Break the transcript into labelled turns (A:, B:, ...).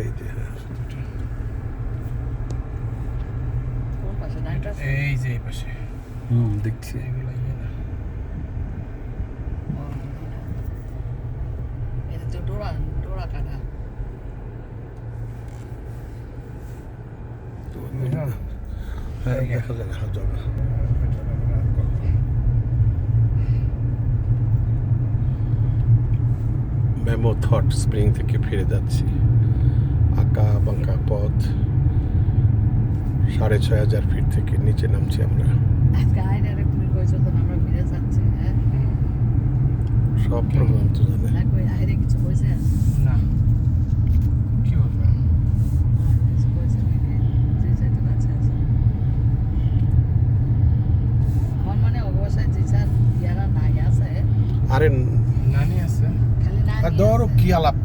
A: এই যে এই পাশে।
B: দেখছি। মেমো থট স্প্রিং থেকে ফিরে যাচ্ছি। আঁকা বাঁকা পথ সাড়ে ছয় হাজার ফিট থেকে নিচে নামছি আমরা।
C: আজকে আইনারে তুমি কইছো তো আমরা ফিরে যাচ্ছি হ্যাঁ?
B: সব প্রোগ্রাম তো জানে।
C: না। মানে
B: আরে
A: নানি আছে।
C: খালি না
B: ধরো কি আলাপ